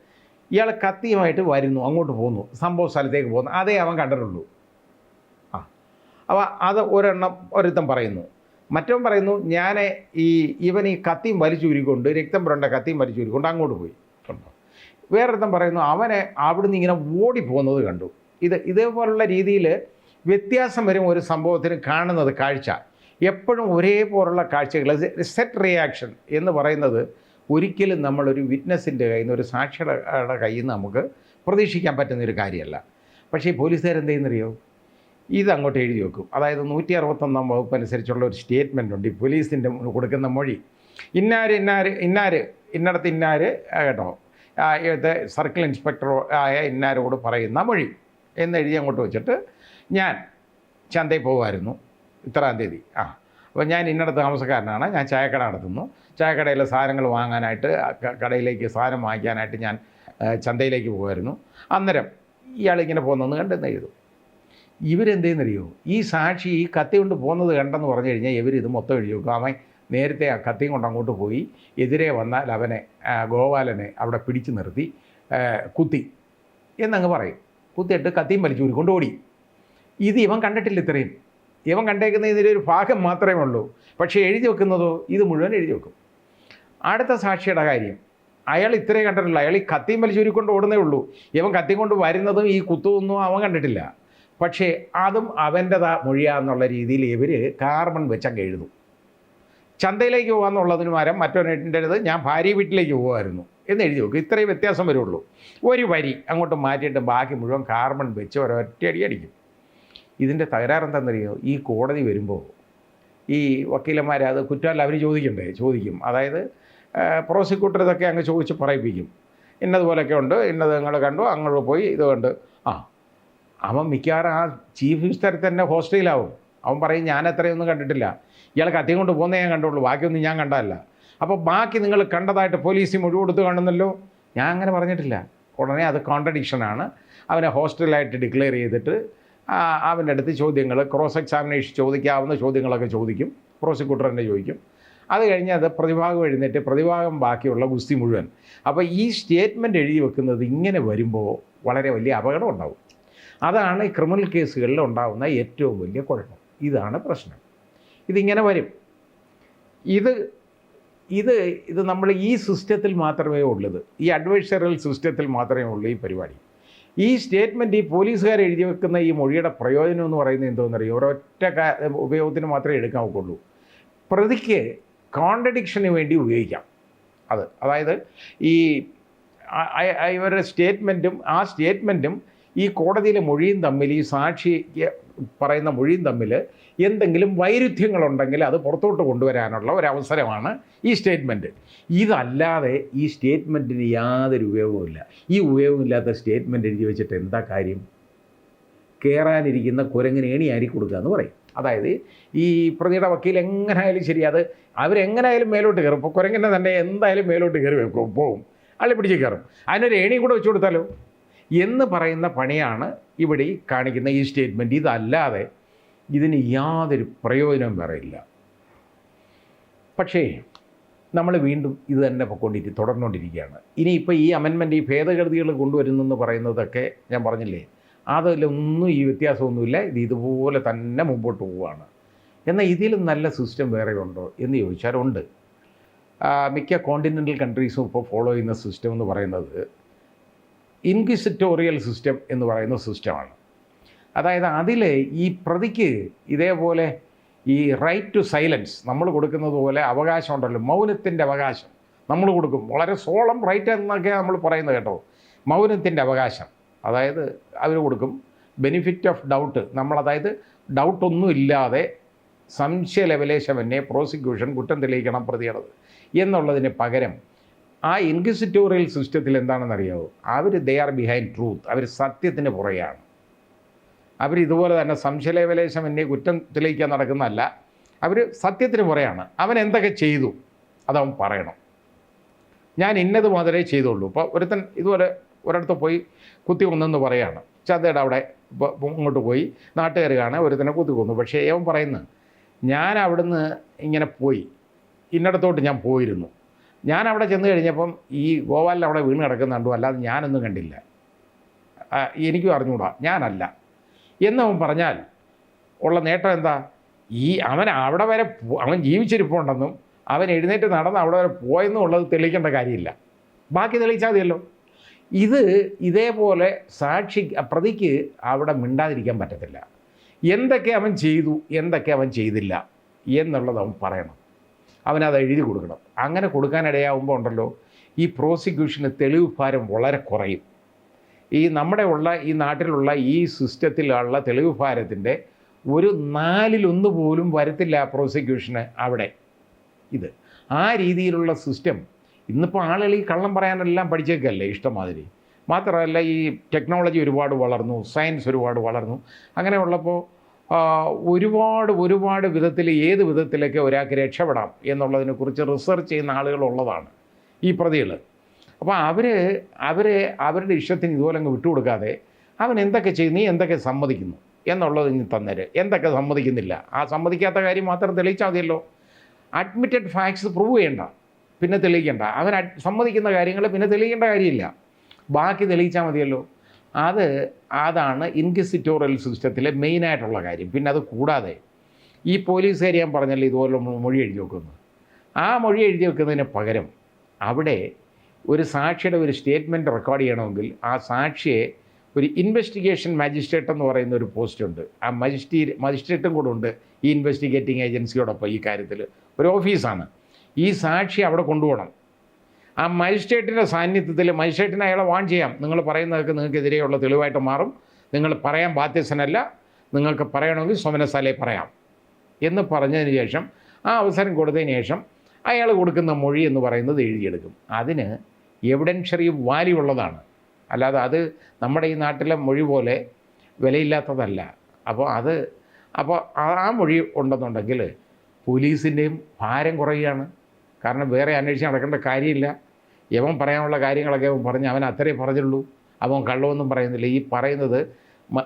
ഇയാൾ കത്തിയുമായിട്ട് വരുന്നു അങ്ങോട്ട് പോകുന്നു സംഭവ സ്ഥലത്തേക്ക് പോകുന്നു. അതേ അവൻ കണ്ടിട്ടുള്ളൂ. ആ. അപ്പോൾ അത് ഒരെണ്ണം ഒരുത്തം പറയുന്നു. മറ്റവൻ പറയുന്നു ഞാൻ ഈ ഇവൻ ഈ കത്തിയും വലിച്ചൂരിക്കൊണ്ട് രക്തം പുരണ്ട കത്തിയും വലിച്ചൂരിക്കൊണ്ട് അങ്ങോട്ട് പോയി. കണ്ടോ? വേറൊരുത്തം പറയുന്നു അവനെ അവിടുന്ന് ഇങ്ങനെ ഓടി പോകുന്നത് കണ്ടു. ഇത് ഇതേപോലുള്ള രീതിയിൽ വ്യത്യാസം വരും ഒരു സംഭവത്തിന് കാണുന്നത് കാഴ്ച. എപ്പോഴും ഒരേപോലുള്ള കാഴ്ചകൾ സെറ്റ് റിയാക്ഷൻ എന്ന് പറയുന്നത് ഒരിക്കലും നമ്മളൊരു വിറ്റ്നസിന്റെ കയ്യിൽ നിന്ന് ഒരു സാക്ഷിയുടെ കയ്യിൽ നിന്ന് നമുക്ക് പ്രതീക്ഷിക്കാൻ പറ്റുന്ന ഒരു കാര്യമല്ല. പക്ഷേ ഈ പോലീസുകാരെന്ത് ചെയ്യുന്നറിയോ? ഇത് അങ്ങോട്ട് എഴുതി വെക്കും. അതായത് നൂറ്റി അറുപത്തൊന്നാം വകുപ്പ് അനുസരിച്ചുള്ള ഒരു സ്റ്റേറ്റ്മെന്റ് ഉണ്ട് ഈ പോലീസിന്റെ കൊടുക്കുന്ന മൊഴി. ഇന്നാര് ഇന്നാര് ഇന്നാര് ഇന്നടത്ത് ഇന്നാര് കേട്ടോ ഇവിടുത്തെ സർക്കിൾ ഇൻസ്പെക്ടറോ ആയ ഇന്നാരോട് പറയുന്ന മൊഴി എന്ന് എഴുതി അങ്ങോട്ട് വെച്ചിട്ട് ഞാൻ ചന്തയിൽ പോകുമായിരുന്നു. ഇത്രാം തീയതി. ആ. അപ്പോൾ ഞാൻ ഇന്നടത്ത് താമസക്കാരനാണ്. ഞാൻ ചായക്കട നടത്തുന്നു. ചായക്കടയിലെ സാധനങ്ങൾ വാങ്ങാനായിട്ട് കടയിലേക്ക് സാധനം വാങ്ങിക്കാനായിട്ട് ഞാൻ ചന്തയിലേക്ക് പോകുമായിരുന്നു അന്നേരം ഇയാളിങ്ങനെ പോകുന്നതെന്ന് കണ്ടെന്ന് എഴുതും. ഇവരെന്തെന്നറിയോ? ഈ സാക്ഷി ഈ കത്തി കൊണ്ട് പോകുന്നത് കണ്ടെന്ന് പറഞ്ഞു കഴിഞ്ഞാൽ ഇവരിത് മൊത്തം എഴുതി വെക്കും. അവൻ നേരത്തെ ആ കത്തിയും കൊണ്ട് അങ്ങോട്ട് പോയി. എതിരെ വന്നാൽ അവനെ ഗോപാലനെ അവിടെ പിടിച്ചു നിർത്തി കുത്തി എന്നങ്ങ് പറയും. കുത്തിയിട്ട് കത്തിയും വലിച്ചു കൊണ്ട് ഓടി. ഇത് ഇവൻ കണ്ടിട്ടില്ല ഇത്രയും. ഇവൻ കണ്ടേക്കുന്ന ഇതിന്റെ ഒരു ഭാഗം മാത്രമേ ഉള്ളൂ. പക്ഷേ എഴുതി വെക്കുന്നതോ ഇത് മുഴുവൻ എഴുതി വെക്കും. അടുത്ത സാക്ഷിയുടെ കാര്യം. അയാൾ ഇത്രേ കണ്ടിട്ടില്ല അയാൾ ഈ കത്തിയും വലിച്ചൂരിക്കൊണ്ട് ഓടുന്നേ ഉള്ളൂ. ഇവൻ കത്തിയും കൊണ്ട് വരുന്നതും ഈ കുത്തുമൊന്നും അവൻ കണ്ടിട്ടില്ല. പക്ഷേ അതും അവന്റെതാ മൊഴിയാന്നുള്ള രീതിയിൽ ഇവർ കാർബൺ വെച്ചങ്ങ് എഴുതും. ചന്തയിലേക്ക് പോകാമെന്നുള്ളതിന് പകരം മറ്റൊരെഴുതരുത് ഞാൻ ഭാര്യ വീട്ടിലേക്ക് പോകുമായിരുന്നു എന്ന് എഴുതി നോക്കും ഇത്രയും വ്യത്യാസം വരുള്ളൂ. ഒരു വരി അങ്ങോട്ട് മാറ്റിയിട്ട് ബാക്കി മുഴുവൻ കാർബൺ വെച്ച് ഒരൊറ്റയടി അടിക്കും. ഇതിന്റെ തകരാറെന്താണെന്നറിയോ ഈ കോടതി വരുമ്പോൾ ഈ വക്കീലന്മാർ അത് കുറ്റമല്ല അവർ ചോദിക്കണ്ടേ? ചോദിക്കും. അതായത് പ്രോസിക്യൂട്ടർ ഇതൊക്കെ അങ്ങ് ചോദിച്ച് പറയിപ്പിക്കും. ഇന്നതുപോലെയൊക്കെ ഉണ്ട് ഇന്നത് നിങ്ങൾ കണ്ടു അങ്ങോട്ട് പോയി ഇത് കണ്ട്. ആ അവൻ മിക്കവാറും ആ ചീഫ് മിനിസ്റ്റർ തന്നെ ഹോസ്റ്റലിലാവും. അവൻ പറയും ഞാൻ അത്രയൊന്നും കണ്ടിട്ടില്ല. ഇയാൾ കത്തിയും കൊണ്ട് പോകുന്നേ ഞാൻ കണ്ടുള്ളൂ ബാക്കിയൊന്നും ഞാൻ കണ്ടതല്ല. അപ്പോൾ ബാക്കി നിങ്ങൾ കണ്ടതായിട്ട് പോലീസ് മുഴുവൻ കൊടുത്ത് കാണുന്നല്ലോ? ഞാൻ അങ്ങനെ പറഞ്ഞിട്ടില്ല. ഉടനെ അത് കോൺട്രഡിക്ഷനാണ് അവനെ ഹോസ്റ്റലായിട്ട് ഡിക്ലെയർ ചെയ്തിട്ട് അവന്റെ അടുത്ത് ചോദ്യങ്ങൾ ക്രോസ് എക്സാമിനേഷൻ ചോദിക്കാവുന്ന ചോദ്യങ്ങളൊക്കെ ചോദിക്കും പ്രോസിക്യൂട്ടർ തന്നെ ചോദിക്കും. അത് കഴിഞ്ഞ് അത് പ്രതിഭാഗം എഴുന്നേറ്റ് പ്രതിഭാഗം ബാക്കിയുള്ള ഗുസ്തി മുഴുവൻ. അപ്പോൾ ഈ സ്റ്റേറ്റ്മെന്റ് എഴുതി വെക്കുന്നത് ഇങ്ങനെ വരുമ്പോൾ വളരെ വലിയ അപകടം ഉണ്ടാവും. അതാണ് ഈ ക്രിമിനൽ കേസുകളിൽ ഉണ്ടാകുന്ന ഏറ്റവും വലിയ കുഴപ്പം. ഇതാണ് പ്രശ്നം. ഇതിങ്ങനെ വരും. ഇത് ഇത് ഇത് നമ്മൾ ഈ സിസ്റ്റത്തിൽ മാത്രമേ ഉള്ളത് ഈ അഡ്വൈസറൽ സിസ്റ്റത്തിൽ മാത്രമേ ഉള്ളൂ ഈ പരിപാടി. ഈ സ്റ്റേറ്റ്മെന്റ് ഈ പോലീസുകാർ എഴുതി വെക്കുന്ന ഈ മൊഴിയുടെ പ്രയോജനം എന്ന് പറയുന്നത് എന്തോന്നറിയോ? ഒരൊറ്റ ഉപയോഗത്തിന് മാത്രമേ എടുക്കാൻ ഒക്കുള്ളൂ പ്രതിക്ക് കോൺട്രഡിക്ഷന് വേണ്ടി ഉപയോഗിക്കാം. അത് അതായത് ഈ ഇവരുടെ സ്റ്റേറ്റ്മെന്റും ആ സ്റ്റേറ്റ്മെന്റും ഈ കോടതിയിലെ മൊഴിയും തമ്മിൽ ഈ സാക്ഷി പറയുന്ന മൊഴിയും തമ്മിൽ എന്തെങ്കിലും വൈരുദ്ധ്യങ്ങളുണ്ടെങ്കിൽ അത് പുറത്തോട്ട് കൊണ്ടുവരാനുള്ള ഒരു അവസരമാണ് ഈ സ്റ്റേറ്റ്മെന്റ്. ഇതല്ലാതെ ഈ സ്റ്റേറ്റ്മെന്റിന് യാതൊരു ഉപയോഗവുമില്ല ഈ ഉപയോഗമില്ലാത്ത സ്റ്റേറ്റ്മെന്റ് എഴുതി വെച്ചിട്ട് എന്താ കാര്യം? കയറാനിരിക്കുന്ന കുരങ്ങിന് ഏണി ആരി കൊടുക്കുക എന്ന് പറയും. അതായത് ഈ പ്രതിയുടെ വക്കീൽ എങ്ങനായാലും ശരി അത് അവരെങ്ങനായാലും മേലോട്ട് കയറും. ഇപ്പോൾ കുരങ്ങിനെ തന്നെ എന്തായാലും മേലോട്ട് കയറി പോവും. അള്ളി പിടിച്ച് കയറും. അതിനൊരു ഏണി കൂടെ വെച്ച് കൊടുത്താലോ? എന്ന് പറയുന്ന പണിയാണ് ഇവിടെ കാണിക്കുന്ന ഈ സ്റ്റേറ്റ്മെന്റ് ഇതല്ലാതെ ഇതിന് യാതൊരു പ്രയോജനവും ഇല്ല. പക്ഷേ നമ്മൾ വീണ്ടും ഇത് തന്നെ പൊക്കൊണ്ടിരി തുടർന്നുകൊണ്ടിരിക്കുകയാണ് ഇനിയിപ്പോൾ ഈ അമെൻമെന്റ് ഈ ഭേദഗതികൾ കൊണ്ടുവരുന്നെന്ന് പറയുന്നതൊക്കെ ഞാൻ പറഞ്ഞില്ലേ? അതിലൊന്നും ഈ വ്യത്യാസമൊന്നുമില്ല. ഇത് ഇതുപോലെ തന്നെ മുമ്പോട്ട് പോവുകയാണ്. എന്നാൽ ഇതിലും നല്ല സിസ്റ്റം വേറെ ഉണ്ടോ എന്ന് ചോദിച്ചാൽ ഉണ്ട്. മിക്ക കോണ്ടിനെന്റൽ കൺട്രീസും ഇപ്പോൾ ഫോളോ ചെയ്യുന്ന സിസ്റ്റം എന്ന് പറയുന്നത് ഇൻക്വിസിറ്റോറിയൽ സിസ്റ്റം എന്ന് പറയുന്ന സിസ്റ്റമാണ് അതായത് അതിൽ ഈ പ്രതിക്ക് ഇതേപോലെ ഈ റൈറ്റ് ടു സൈലൻസ് നമ്മൾ കൊടുക്കുന്നത് പോലെ അവകാശം ഉണ്ടല്ലോ. മൗനത്തിന്റെ അവകാശം നമ്മൾ കൊടുക്കും. വളരെ സോളം റൈറ്റ് എന്നൊക്കെ നമ്മൾ പറയുന്നത് കേട്ടോ. മൗനത്തിന്റെ അവകാശം. അതായത് അവർ കൊടുക്കും. ബെനിഫിറ്റ് ഓഫ് ഡൗട്ട് നമ്മൾ അതായത് ഡൗട്ടൊന്നും ഇല്ലാതെ സംശയ ലെവലേശമന്യേ പ്രോസിക്യൂഷൻ കുറ്റം തെളിയിക്കണം പ്രതികളത് എന്നുള്ളതിന് പകരം ആ ഇൻക്വിസിറ്റോറിയൽ സിസ്റ്റത്തിൽ എന്താണെന്നറിയാവോ? അവർ ദേ ആർ ബിഹൈൻഡ് ട്രൂത്ത് അവർ സത്യത്തിന് പുറയാണ്. അവർ ഇതുപോലെ തന്നെ സംശയലേവലേശം എന്നെ കുറ്റം തെളിയിക്കാൻ നടക്കുന്നതല്ല. അവർ സത്യത്തിന് പുറയാണ്. അവൻ എന്തൊക്കെ ചെയ്തു? അതവൻ പറയണം. ഞാൻ ഇന്നത് മാത്രമേ ചെയ്തുള്ളൂ. ഇപ്പോൾ ഒരുത്തൻ ഇതുപോലെ ഒരിടത്ത് പോയി കുത്തി കൊന്നെന്ന് പറയാണ്. ചന്തയുടെ അവിടെ ഇങ്ങോട്ട് പോയി നാട്ടുകാർ കാണാൻ ഒരുത്തനെ കുത്തി കൊന്നു. പക്ഷേ അവൻ പറയുന്നത് ഞാൻ അവിടുന്ന് ഇങ്ങനെ പോയി. ഇന്നടത്തോട്ട് ഞാൻ പോയിരുന്നു. ഞാൻ അവിടെ ചെന്ന് കഴിഞ്ഞപ്പം ഈ ഗോപാലിൽ അവിടെ വീണ് കിടക്കുന്നുണ്ടോ അല്ലാതെ ഞാനൊന്നും കണ്ടില്ല. എനിക്കും അറിഞ്ഞൂടാ. ഞാനല്ല. എന്നവൻ പറഞ്ഞാൽ ഉള്ള നേട്ടം എന്താ? ഈ അവൻ അവിടെ വരെ അവൻ ജീവിച്ചിരിപ്പുണ്ടെന്നും അവൻ എഴുന്നേറ്റ് നടന്ന് അവിടെ വരെ പോയെന്നും ഉള്ളത് തെളിയിക്കേണ്ട കാര്യമില്ല. ബാക്കി തെളിയിച്ചാൽ മതിയല്ലോ. ഇത് ഇതേപോലെ സാക്ഷി പ്രതിക്ക് അവിടെ മിണ്ടാതിരിക്കാൻ പറ്റത്തില്ല. എന്തൊക്കെ അവൻ ചെയ്തു എന്തൊക്കെ അവൻ ചെയ്തില്ല എന്നുള്ളത് അവൻ പറയണം. അവനത് എഴുതി കൊടുക്കണം. അങ്ങനെ കൊടുക്കാനിടയാവുമ്പോൾ ഉണ്ടല്ലോ ഈ പ്രോസിക്യൂഷന് തെളിവ് ഭാരം വളരെ കുറയും. ഈ നമ്മുടെ ഉള്ള ഈ നാട്ടിലുള്ള ഈ സിസ്റ്റത്തിലുള്ള തെളിവ് ഭാരത്തിന്റെ ഒരു നാലിലൊന്ന് പോലും വരത്തില്ല പ്രോസിക്യൂഷന് അവിടെ. ഇത് ആ രീതിയിലുള്ള സിസ്റ്റം ഇന്നിപ്പോൾ ആളുകൾ ഈ കള്ളം പറയാനെല്ലാം പഠിച്ചേക്കല്ലേ ഇഷ്ടമാതിരി. മാത്രമല്ല ഈ ടെക്നോളജി ഒരുപാട് വളർന്നു സയൻസ് ഒരുപാട് വളർന്നു. അങ്ങനെ ഉള്ളപ്പോൾ ഒരുപാട് ഒരുപാട് വിധത്തിൽ ഏത് വിധത്തിലൊക്കെ ഒരാൾക്ക് രക്ഷപ്പെടാം എന്നുള്ളതിനെക്കുറിച്ച് റിസർച്ച് ചെയ്യുന്ന ആളുകളുള്ളതാണ് ഈ പ്രതികൾ അപ്പോൾ അവർ അവരെ അവരുടെ ഇഷ്ടത്തിന് ഇതുപോലെ അങ്ങ് വിട്ടുകൊടുക്കാതെ അവൻ എന്തൊക്കെ ചെയ്യുന്നു നീ എന്തൊക്കെ സമ്മതിക്കുന്നു എന്നുള്ളത് ഇനി തന്നേര്. എന്തൊക്കെ സമ്മതിക്കുന്നില്ല? ആ സമ്മതിക്കാത്ത കാര്യം മാത്രം തെളിയിച്ചാൽ മതിയല്ലോ. അഡ്മിറ്റഡ് ഫാക്ട്സ് പ്രൂവ് ചെയ്യണ്ട. പിന്നെ തെളിയിക്കേണ്ട. അവൻ സമ്മതിക്കുന്ന കാര്യങ്ങൾ പിന്നെ തെളിയിക്കേണ്ട കാര്യമില്ല. ബാക്കി തെളിയിച്ചാൽ മതിയല്ലോ. അത് അതാണ് ഇൻക്വിസിറ്റോറിയൽ സിസ്റ്റത്തിലെ മെയിനായിട്ടുള്ള കാര്യം. പിന്നെ അത് കൂടാതെ ഈ പോലീസുകാർ ഞാൻ പറഞ്ഞല്ലോ ഇതുപോലെ മൊഴി എഴുതി വെക്കുന്നു. ആ മൊഴി എഴുതി വെക്കുന്നതിന് പകരം അവിടെ ഒരു സാക്ഷിയുടെ ഒരു സ്റ്റേറ്റ്മെന്റ് റെക്കോർഡ് ചെയ്യണമെങ്കിൽ ആ സാക്ഷിയെ ഒരു ഇൻവെസ്റ്റിഗേഷൻ മജിസ്ട്രേറ്റ് എന്ന് പറയുന്ന ഒരു പോസ്റ്റ് ഉണ്ട്. ആ മജിസ്ട്രേ മജിസ്ട്രേറ്റും കൂടെ ഉണ്ട് ഈ ഇൻവെസ്റ്റിഗേറ്റിംഗ് ഏജൻസിയോടൊപ്പം ഈ കാര്യത്തിൽ ഒരു ഓഫീസാണ് ഈ സാക്ഷി അവിടെ കൊണ്ടുപോകണം. ആ മജിസ്ട്രേറ്റിന്റെ സാന്നിധ്യത്തിൽ മജിസ്ട്രേറ്റിനെ അയാളെ വാൺ ചെയ്യാം. നിങ്ങൾ പറയുന്നതൊക്കെ നിങ്ങൾക്കെതിരെയുള്ള തെളിവായിട്ട് മാറും. നിങ്ങൾ പറയാൻ ബാധ്യസ്ഥനല്ല. നിങ്ങൾക്ക് പറയണമെങ്കിൽ സോമനസാലെ പറയാം എന്ന് പറഞ്ഞതിന് ശേഷം ആ അവസരം കൊടുത്തതിന് ശേഷം അയാൾ കൊടുക്കുന്ന മൊഴി എന്ന് പറയുന്നത് എഴുതിയെടുക്കും. അതിന് എവിഡൻഷറി വാല്യൂ ഉള്ളതാണ്. അല്ലാതെ അത് നമ്മുടെ ഈ നാട്ടിലെ മൊഴി പോലെ വിലയില്ലാത്തതല്ല. അപ്പോൾ അത് അപ്പോൾ ആ മൊഴി ഉണ്ടെന്നുണ്ടെങ്കിൽ പോലീസിന്റെയും ഭാരം കുറയുകയാണ്. കാരണം വേറെ അന്വേഷിച്ച് നടക്കേണ്ട കാര്യമില്ല. യവൻ പറയാനുള്ള കാര്യങ്ങളൊക്കെ അവൻ പറഞ്ഞ്. അവൻ അത്രേ പറഞ്ഞുള്ളൂ. അവൻ കള്ളമൊന്നും പറയുന്നില്ല. ഈ പറയുന്നത്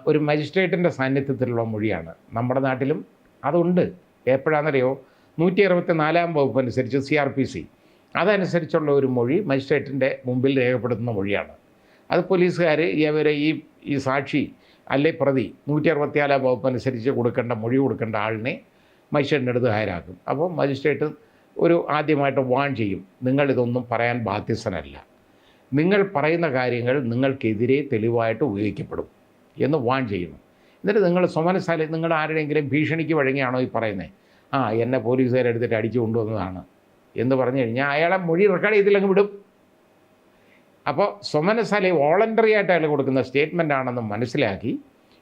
ഒരു മജിസ്ട്രേറ്റിന്റെ സാന്നിധ്യത്തിലുള്ള മൊഴിയാണ്. നമ്മുടെ നാട്ടിലും അതുണ്ട്. എപ്പോഴാണെന്നറിയോ നൂറ്റി അറുപത്തി നാലാം വകുപ്പ് അനുസരിച്ച് സി ആർ പി സി അതനുസരിച്ചുള്ള ഒരു മൊഴി മജിസ്ട്രേറ്റിന്റെ മുമ്പിൽ രേഖപ്പെടുത്തുന്ന മൊഴിയാണ്. അത് പോലീസുകാർ ഇവരെ ഈ ഈ സാക്ഷി അല്ലെ പ്രതി നൂറ്റി അറുപത്തിനാലാം വകുപ്പ് അനുസരിച്ച് കൊടുക്കേണ്ട മൊഴി കൊടുക്കേണ്ട ആളിനെ മജിസ്ട്രേറ്റിന്റെ അടുത്ത് ഹാജരാക്കും. അപ്പോൾ മജിസ്ട്രേറ്റ് ഒരു ആദ്യമായിട്ട് വാൺ ചെയ്യും. നിങ്ങളിതൊന്നും പറയാൻ ബാധ്യസ്ഥനല്ല. നിങ്ങൾ പറയുന്ന കാര്യങ്ങൾ നിങ്ങൾക്കെതിരെ തെളിവായിട്ട് ഉപയോഗിക്കപ്പെടും എന്ന് വാൺ ചെയ്യുന്നു. എന്നിട്ട് നിങ്ങൾ സ്വമനസ്ഥാലി നിങ്ങൾ ആരുടെയെങ്കിലും ഭീഷണിക്ക് വഴങ്ങിയാണോ ഈ പറയുന്നത് ആ എന്നെ പോലീസുകാരെടുത്തിട്ട് അടിച്ചു കൊണ്ടുവന്നതാണ് എന്ന് പറഞ്ഞു കഴിഞ്ഞാൽ അയാളെ മൊഴി റെക്കോർഡ് ചെയ്തില്ലെങ്കിൽ വിടും. അപ്പോൾ സ്വമനസാലെ വോളണ്ടറി ആയിട്ട് അയാൾ കൊടുക്കുന്ന സ്റ്റേറ്റ്മെന്റ് ആണെന്ന് മനസ്സിലാക്കി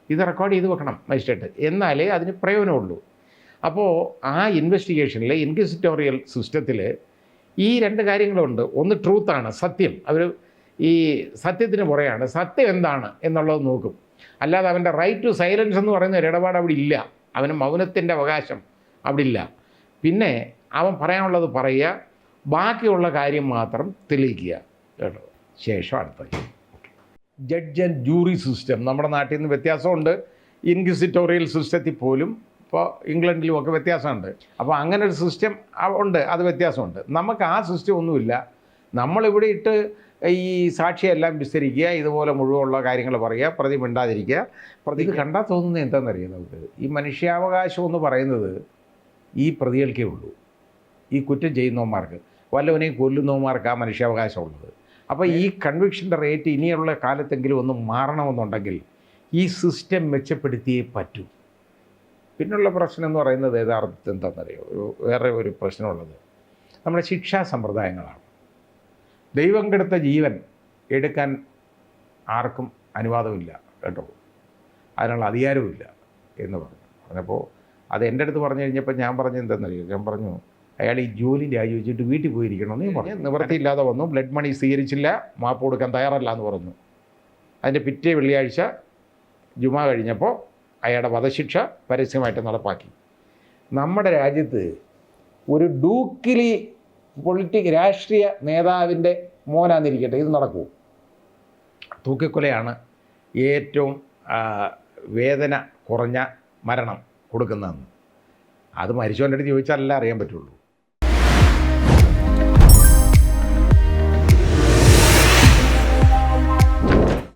ഇത് റെക്കോർഡ് ചെയ്ത് വെക്കണം മജിസ്ട്രേറ്റ് എന്നാലേ അതിന് പ്രയോജനമുള്ളൂ. അപ്പോൾ ആ ഇൻവെസ്റ്റിഗേഷനിൽ ഇൻക്വിസിറ്റോറിയൽ സിസ്റ്റത്തിൽ ഈ രണ്ട് കാര്യങ്ങളുണ്ട്. ഒന്ന് ട്രൂത്താണ് സത്യം. അവർ ഈ സത്യത്തിന് പുറയാണ്. സത്യം എന്താണ് എന്നുള്ളത് നോക്കും. അല്ലാതെ അവന്റെ റൈറ്റ് ടു സൈലൻസ് എന്ന് പറയുന്ന ഒരു ഇടപാട് അവിടെ ഇല്ല. അവന് മൗനത്തിന്റെ അവകാശം അവിടെ ഇല്ല. പിന്നെ അവൻ പറയാനുള്ളത് പറയുക ബാക്കിയുള്ള കാര്യം മാത്രം തെളിയിക്കുക. കേട്ടോ. ശേഷം അടുത്ത ജഡ്ജ് ആൻഡ് ജൂറി സിസ്റ്റം നമ്മുടെ നാട്ടിൽ നിന്ന് വ്യത്യാസമുണ്ട്. ഇൻക്വിസിറ്റോറിയൽ സിസ്റ്റത്തിൽ പോലും ഇപ്പോൾ ഇംഗ്ലണ്ടിലും ഒക്കെ വ്യത്യാസമുണ്ട്. അപ്പോൾ അങ്ങനെ ഒരു സിസ്റ്റം ഉണ്ട്. അത് വ്യത്യാസമുണ്ട്. നമുക്ക് ആ സിസ്റ്റം ഒന്നുമില്ല. നമ്മളിവിടെ ഇട്ട് ഈ സാക്ഷിയെല്ലാം വിസ്തരിക്കുക ഇതുപോലെ മുഴുവനുള്ള കാര്യങ്ങൾ പറയുക പ്രതി മിണ്ടാതിരിക്കുക. പ്രതി കണ്ടാൽ തോന്നുന്നത് എന്താണെന്നറിയാം നമുക്ക്? ഈ മനുഷ്യാവകാശം എന്ന് പറയുന്നത് ഈ പ്രതികൾക്കേ ഉള്ളൂ. ഈ കുറ്റം ചെയ്യുന്നവന്മാർക്ക്. വല്ലവനെയും കൊല്ലുന്നവന്മാർക്ക് ആ മനുഷ്യാവകാശം ഉള്ളത്. അപ്പോൾ ഈ കൺവിക്ഷന്റെ റേറ്റ് ഇനിയുള്ള കാലത്തെങ്കിലും ഒന്ന് മാറണമെന്നുണ്ടെങ്കിൽ ഈ സിസ്റ്റം മെച്ചപ്പെടുത്തിയേ പറ്റൂ. പിന്നുള്ള പ്രശ്നം എന്ന് പറയുന്നത് യഥാർത്ഥത്തിൽ എന്താണെന്നറിയോ ഒരു വേറെ ഒരു പ്രശ്നമുള്ളത്. നമ്മുടെ ശിക്ഷാ സമ്പ്രദായങ്ങളാണ്. ദൈവം കെടുത്ത ജീവൻ എടുക്കാൻ ആർക്കും അനുവാദമില്ല കേട്ടോ. അതിനുള്ള അധികാരവുമില്ല എന്ന് പറഞ്ഞു. പറഞ്ഞപ്പോൾ അത് എന്റെ അടുത്ത് പറഞ്ഞു കഴിഞ്ഞപ്പോൾ ഞാൻ പറഞ്ഞു എന്തെന്നറിയോ? ഞാൻ പറഞ്ഞു അയാൾ ഈ ജോലി രാജിവെച്ചിട്ട് വീട്ടിൽ പോയിരിക്കണമെന്ന് പറഞ്ഞു. നിവൃത്തിയില്ലാതെ വന്നു ബ്ലഡ് മണി സ്വീകരിച്ചില്ല മാപ്പ് കൊടുക്കാൻ തയ്യാറല്ല എന്ന് പറഞ്ഞു. അതിന്റെ പിറ്റേ വെള്ളിയാഴ്ച ജുമാ കഴിഞ്ഞപ്പോൾ അയാളുടെ വധശിക്ഷ പരസ്യമായിട്ട് നടപ്പാക്കി. നമ്മുടെ രാജ്യത്ത് ഒരു ഡൂക്കിലി പൊളിറ്റി രാഷ്ട്രീയ നേതാവിന്റെ മോനാന്നിരിക്കട്ടെ ഇത് നടക്കൂ. തൂക്കിക്കൊലയാണ് ഏറ്റവും വേദന കുറഞ്ഞ മരണം കൊടുക്കുന്നതെന്ന്. അത് മരിച്ചവന്റെ അടുത്ത് ചോദിച്ചാലല്ല അറിയാൻ പറ്റുള്ളൂ.